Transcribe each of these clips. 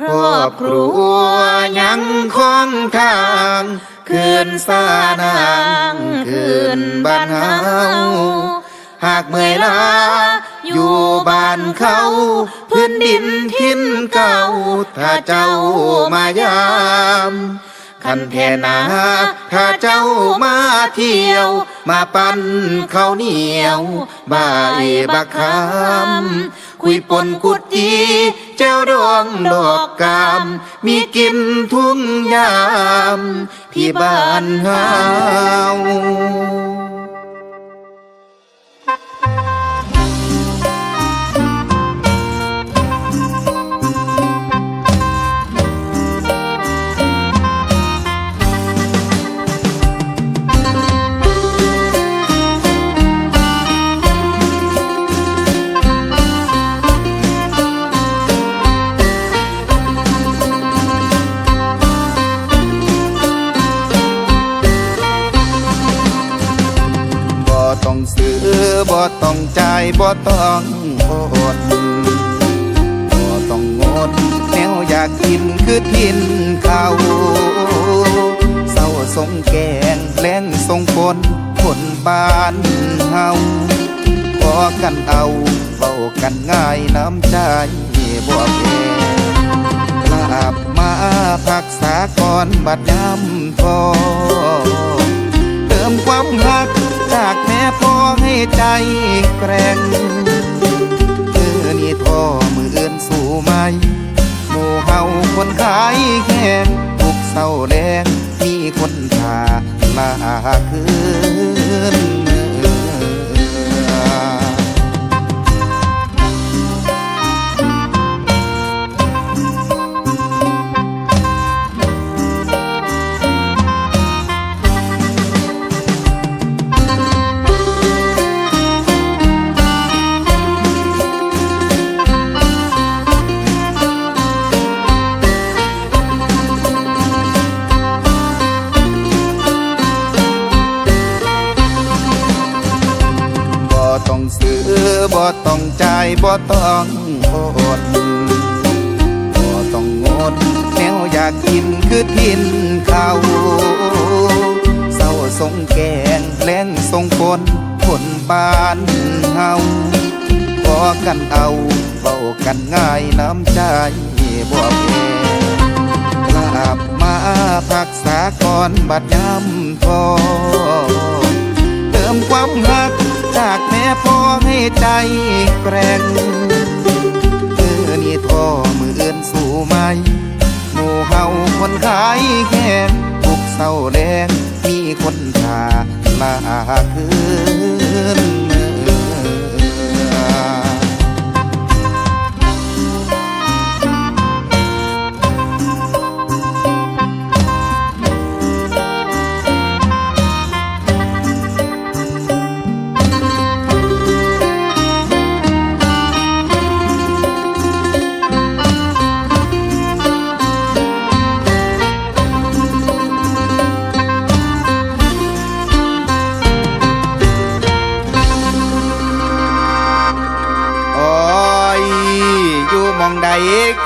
ครอบครัวยังคงทางคืนสานางคืนบ้านเฮาหากเมื่อยล้าอยู่บ้านเขาพื้นดินทินเก่า ถ้าเจ้ามายามคันแทนาถ้าเจ้ามาเที่ยว มาปั้นข้าวเหนียว บายบักคำ คุยปนกุดจีเจ้าดวงดอกกาม มีกินทุ่งยาม ที่บ้านเฮา ต้องซื้อบ่ต้องจ่ายบ่ต้องอดบ่ต้องงดแนวอยากกินคือทินข้าวเศร้าสงแกงแล้งสงฝนคนบ้านเฮาพอกันเอาเบากันง่ายน้ำใจบ่แพ้ลาบมาพักษาก่อนบัดยำพอ แกร่งมือนี่ท่อมือเอื่นสู่ไหมหมู่เฮาคนขายแข่งทุกเศร้าแดงมีคนทาลาคืน บ่ต้องจ่ายบ่ต้องอดบ่ต้องงดแนวอยากกินคือทินข้าเศร้าสงแกงแลงสงฝนคนบ้านเฮาพอกันเอาเบากันง่ายน้ำใจบ่แพ้ลาบมาพักษาก่อนบัดยำพอเแม่พ่อให้ใจแกร่งเธอนี่ท่อมืออื่นสู่ไหมหมู่เฮาคนขายแข่งทุกเศร้าแดงมีคนขาลาคืน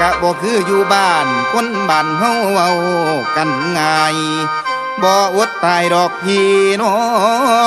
กะบ่คืออยู่บ้าน คนบ้านเฮาเว้ากันง่ายบ่อดตายดอกพี่น้อง